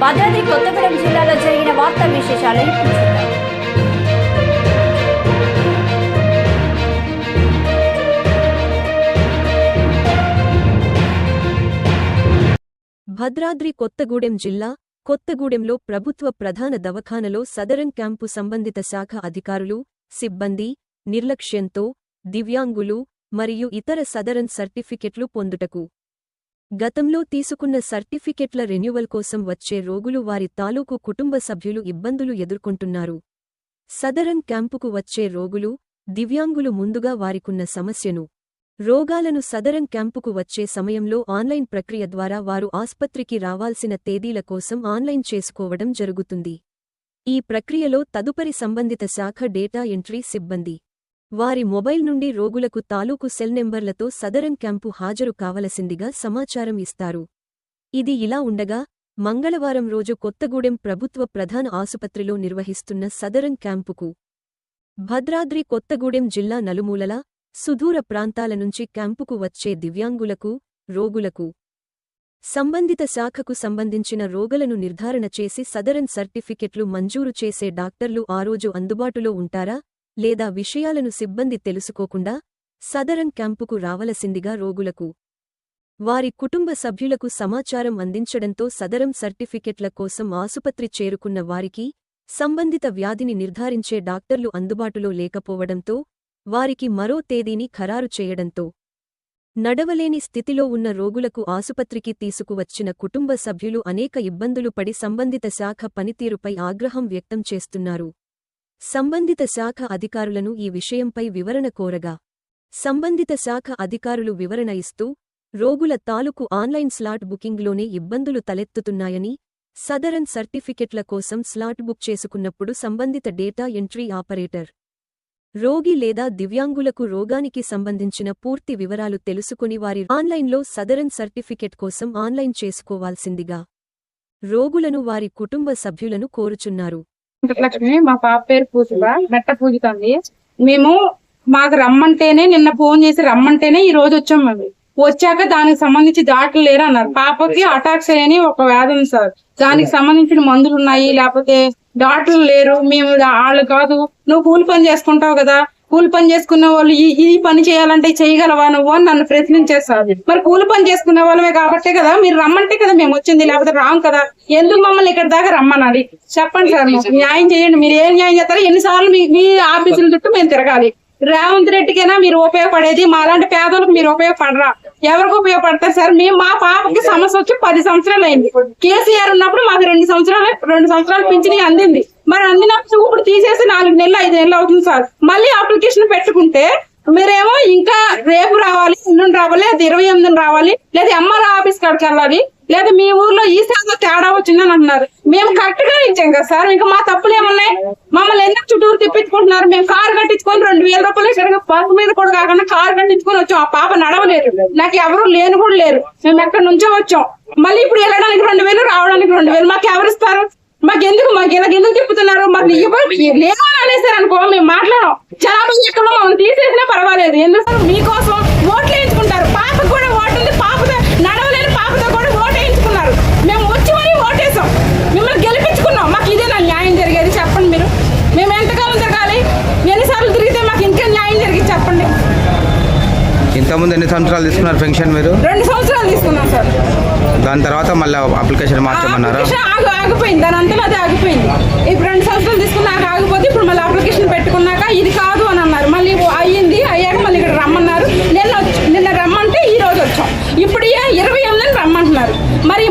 భద్రాద్రి కొత్తగూడెం జిల్లాలో జరిగిన వార్తా విశేషాలను చూద్దాం. భద్రాద్రి కొత్తగూడెం జిల్లా కొత్తగూడెంలో ప్రభుత్వ ప్రధాన దవాఖానలో సదరన్ క్యాంపు సంబంధిత శాఖ అధికారులు సిబ్బంది నిర్లక్ష్యంతో దివ్యాంగులు మరియు ఇతర సదరన్ సర్టిఫికెట్లు పొందుటకు గతంలో తీసుకున్న సర్టిఫికెట్ల రెన్యువల్ కోసం వచ్చే రోగులు వారి తాలూకు కుటుంబ సభ్యులు ఇబ్బందులు ఎదుర్కొంటున్నారు. సదరన్ క్యాంపుకు వచ్చే రోగులు దివ్యాంగులు ముందుగా వారికున్న సమస్యను రోగాలను సదరన్ క్యాంపుకు వచ్చే సమయంలో ఆన్లైన్ ప్రక్రియ ద్వారా వారు ఆస్పత్రికి రావాల్సిన తేదీల కోసం ఆన్లైన్ చేసుకోవడం జరుగుతుంది. ఈ ప్రక్రియలో తదుపరి సంబంధిత శాఖ డేటా ఎంట్రీ సిబ్బంది వారి మొబైల్ నుండి రోగులకు తాలూకు సెల్ నెంబర్లతో సదరం క్యాంపు హాజరు కావలసిందిగా సమాచారం ఇస్తారు. ఇది ఇలా ఉండగా మంగళవారం రోజు కొత్తగూడెం ప్రభుత్వ ప్రధాన ఆసుపత్రిలో నిర్వహిస్తున్న సదరం క్యాంపుకు భద్రాద్రి కొత్తగూడెం జిల్లా నలుమూలల సుదూర ప్రాంతాల నుంచి క్యాంపుకు వచ్చే దివ్యాంగులకు రోగులకు సంబంధిత శాఖకు సంబంధించిన రోగులను నిర్ధారణ చేసి సదరన్ సర్టిఫికెట్లు మంజూరు చేసే డాక్టర్లు ఆ రోజు అందుబాటులో ఉంటారా? లేదా విషయాలను సిబ్బంది తెలుసుకోకుండా సదరన్ క్యాంపుకు రావలసిందిగా రోగులకు వారి కుటుంబ సభ్యులకు సమాచారం అందించడంతో సదరం సర్టిఫికెట్ల కోసం ఆసుపత్రి చేరుకున్న వారికి సంబంధిత వ్యాధిని నిర్ధారించే డాక్టర్లు అందుబాటులో లేకపోవడంతో వారికి మరో తేదీని ఖరారు చేయడంతో నడవలేని స్థితిలో ఉన్న రోగులకు ఆసుపత్రికి తీసుకువచ్చిన కుటుంబ సభ్యులు అనేక ఇబ్బందులు పడి సంబంధిత శాఖ పనితీరుపై ఆగ్రహం వ్యక్తం చేస్తున్నారు. సంబంధిత శాఖ అధికారులను ఈ విషయంపై వివరణ కోరగా సంబంధిత శాఖ అధికారులు వివరణ ఇస్తూ రోగుల తాలూకు ఆన్లైన్ స్లాట్ బుకింగ్లోనే ఇబ్బందులు తలెత్తుతున్నాయని సదరన్ సర్టిఫికెట్ల కోసం స్లాట్ బుక్ చేసుకున్నప్పుడు సంబంధిత డేటా ఎంట్రీ ఆపరేటర్ రోగి లేదా దివ్యాంగులకు రోగానికి సంబంధించిన పూర్తి వివరాలు తెలుసుకుని వారి ఆన్లైన్లో సదరన్ సర్టిఫికెట్ కోసం ఆన్లైన్ చేసుకోవాల్సిందిగా రోగులను వారి కుటుంబ సభ్యులను కోరుచున్నారు. వెంకటలక్ష్మి మా పాప పేరు పూజిత మెట్ట పూజితంది మేము మాకు రమ్మంటేనే నిన్న ఫోన్ చేసి రమ్మంటేనే ఈ రోజు వచ్చాం మేము. వచ్చాక దానికి సంబంధించి దాటలు లేరు అన్నారు. పాపకి అటాక్స్ అని ఒక వ్యాధి ఉంది సార్. దానికి సంబంధించిన మందులు ఉన్నాయి లేకపోతే డాక్టర్లు లేరు. మేము వాళ్ళు కాదు. నువ్వు కూలి పని చేసుకుంటావు కదా. కూలి పని చేసుకున్న వాళ్ళు ఈ పని చేయాలంటే చేయగలవా నువ్వు అని నన్ను ప్రశ్నించేస్తారు మరి కూలి పని చేసుకునే వాళ్ళమే కాబట్టే కదా మీరు రమ్మంటే కదా మేము వచ్చింది లేకపోతే రాం కదా. ఎందుకు మమ్మల్ని ఇక్కడ దాకా రమ్మనాలి చెప్పండి సార్ న్యాయం చేయండి. మీరు ఏం న్యాయం చేస్తారో ఎన్నిసార్లు మీ మీ ఆఫీసుల చుట్టూ మేము తిరగాలి. రేవంత్ రెడ్డికైనా మీరు ఉపయోగపడేది మాలాంటి పేదలకు మీరు ఉపయోగపడరా? ఎవరికి ఉపయోగపడతారు సార్? మేము మా పాపకి సమస్య వచ్చి పది సంవత్సరాలు అయింది. కేసీఆర్ ఉన్నప్పుడు మాకు రెండు సంవత్సరాలు రెండు సంవత్సరాలు పింఛని అందింది. మరి అందినప్పుడు ఇప్పుడు తీసేసి నాలుగు నెలలు ఐదు నెలలు అవుతుంది సార్. మళ్ళీ అప్లికేషన్ పెట్టుకుంటే మీరేమో ఇంకా రేపు రావాలి ఎల్లుండి రావాలి లేదా ఇరవై ఎనిమిది రావాలి లేదా ఎంఆర్ ఆఫీస్ కాడికి వెళ్ళాలి లేదా మీ ఊర్లో ఈ శాఖ తేడా వచ్చిందని అంటున్నారు. మేము కరెక్ట్గా ఇచ్చాం కదా సార్. ఇంకా మా తప్పులు ఏమున్నాయి? మమ్మల్ని ఎందుకు చుట్టూరు తిప్పించుకుంటున్నారు? మేము కారు కట్టించుకొని రెండు వేల రూపాయలు ఇక్కడ బస్సు మీద కూడా కాకుండా కారు కట్టించుకొని వచ్చాం. ఆ పాప నడవలేరు నాకు ఎవరు లేని కూడా లేరు. మేము ఎక్కడి నుంచో వచ్చాం. మళ్ళీ ఇప్పుడు వెళ్ళడానికి రెండు వేలు రావడానికి రెండు వేలు మాకు ఎవరు ఇస్తారు? మాకు ఎందుకు మాకు ఇలా ఎందుకు మాకు ఇవ్వాలి లేదు అని అనేసారు అనుకో మేము మాట్లాడం జనాభా ఎక్కడ మమ్మల్ని తీసేసినా పర్వాలేదు. ఎందుకు మీకోసం ఓట్లు వేయించుకుంటారు పాపకు కూడా ఓటు ఉంది పాపతో నడవలేని పాపతో కూడా ఓటు వేయించుకున్నారు మేము వచ్చి మరీ ఓటేసాం మిమ్మల్ని గెలిపించుకున్నాం మాకు ఇదే నా న్యాయం జరిగేది చెప్పండి మీరు మేము ఎంతకాలం తిరగాలి ఎన్నిసార్లు తిరిగితే మాకు ఇంకా న్యాయం జరిగింది చెప్పండి ఇంతకుముందు ఎన్ని సంవత్సరాలు తీసుకున్నారు పెన్షన్ మీరు? రెండు సంవత్సరాలు తీసుకున్నాం సార్. దాని తర్వాత మళ్ళీ అప్లికేషన్ మార్చమన్నారా? ఆగి ఆగిపోయింది. దాని అంతా అది ఆగిపోయింది. ఇప్పుడు రెండు సంవత్సరాలు తీసుకున్నాక ఆగిపోతే ఇప్పుడు మళ్ళీ అప్లికేషన్ పెట్టుకున్నాక ఇది కాదు అని అన్నారు. మళ్ళీ అయ్యింది అయ్యాక మళ్ళీ ఇక్కడ రమ్మన్నారు. నిన్న వచ్చి- నిన్న రమ్మంటే ఈ రోజు వచ్చాం. ఇప్పుడు ఏ- ఇరవై ఎనిమిది రమ్మంటున్నారు. మరి